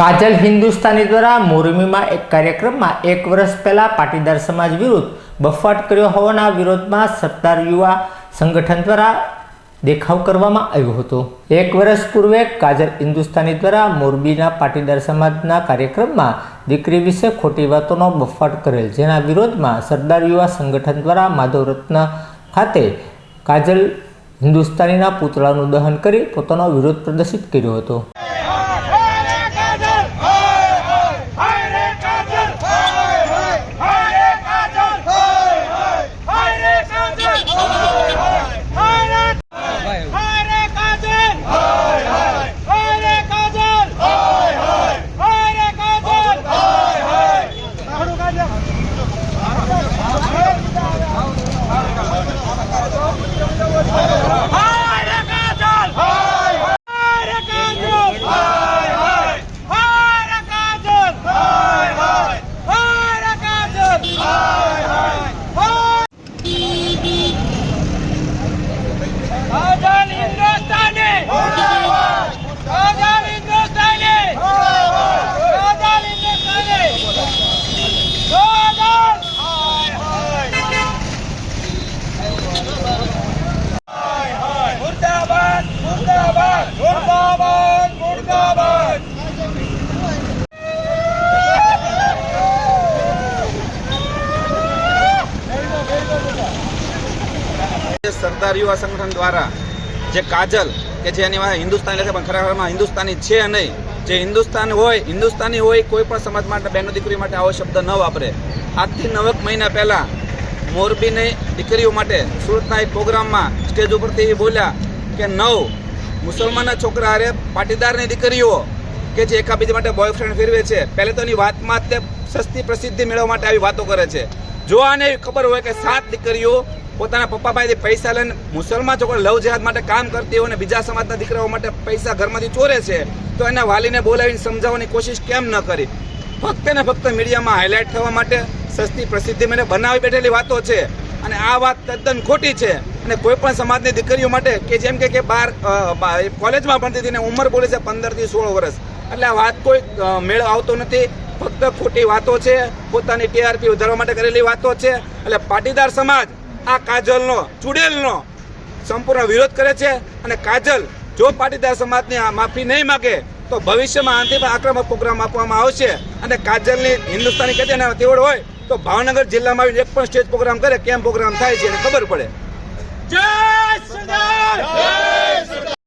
કાજલ હિન્દુસ્તાની દ્વારા મોરબીમાં એક કાર્યક્રમમાં એક વર્ષ પહેલાં પાટીદાર સમાજ વિરુદ્ધ બફાટ કર્યો હોવાના વિરોધમાં સત્તાર યુવા સંગઠન દ્વારા દેખાવ કરવામાં આવ્યો હતો. એક વર્ષ પૂર્વે કાજલ હિન્દુસ્તાની દ્વારા મોરબીના પાટીદાર સમાજના કાર્યક્રમમાં દીકરી વિશે ખોટી વાતોનો બફાટ કરેલ, જેના વિરોધમાં સરદાર યુવા સંગઠન દ્વારા માધવ રત્ન ખાતે કાજલ હિન્દુસ્તાનીના પૂતળાનું દહન કરી પોતાનો વિરોધ પ્રદર્શિત કર્યો હતો. સરદાર યુવા સંગઠન દ્વારા જે કાજલ, કે જે એની હિન્દુસ્તાની લખે પણ ખરેખરમાં હિન્દુસ્તાની છે નહીં. જે હિન્દુસ્તાન હોય, હિન્દુસ્તાની હોય કોઈ પણ સમાજ માટે બહેનો દીકરી માટે આવો શબ્દ ન વાપરે. આજથી નવક મહિના પહેલાં મોરબીની દીકરીઓ માટે સુરતના એક પ્રોગ્રામમાં સ્ટેજ ઉપરથી બોલ્યા કે, નવ, મુસલમાનના છોકરા હારે પાટીદારની દીકરીઓ કે જે એકાબીજી માટે બોયફ્રેન્ડ ફેરવે છે, પહેલે તો એની વાતમાં તે સસ્તી પ્રસિદ્ધિ મેળવવા માટે આવી વાતો કરે છે. જો આને ખબર હોય કે સાત દીકરીઓ પોતાના પપ્પા પાસેથી પૈસા લઈને મુસલમાન છોકરા લવ જહાદ માટે કામ કરતી હોય અને બીજા સમાજના દીકરાઓ માટે પૈસા ઘરમાંથી ચોરે છે, તો એના વાલીને બોલાવીને સમજાવવાની કોશિશ કેમ ન કરી? ફક્ત ને ફક્ત મીડિયામાં હાઇલાઇટ થવા માટે સસ્તી પ્રસિદ્ધિ મને બનાવી બેઠેલી વાતો છે અને આ વાત તદ્દન ખોટી છે. અને કોઈ પણ સમાજની દીકરીઓ માટે કે જેમ કે બાર કોલેજમાં ભણતી હતી ઉંમર બોલે છે પંદરથી સોળ વર્ષ. એટલે આ વાત કોઈ મેળ આવતો નથી. ફક્ત ખોટી વાતો છે. પોતાની ટીઆરપી વધારવા માટે કરેલી વાતો છે. એટલે પાટીદાર સમાજ આ કાજલનો, ચુડેલનો સંપૂર્ણ વિરોધ કરે છે અને કાજલ જો પાટીદાર સમાજની માફી નહીં માગે, તો ભવિષ્યમાં આનાથી આક્રમક પ્રોગ્રામ આપવામાં આવશે. અને કાજલની હિન્દુસ્તાની અને તેવડ હોય, તો ભાવનગર જિલ્લામાં આવીને એક પણ સ્ટેજ પ્રોગ્રામ કરે, કેમ પ્રોગ્રામ થાય છે એને ખબર પડે. જય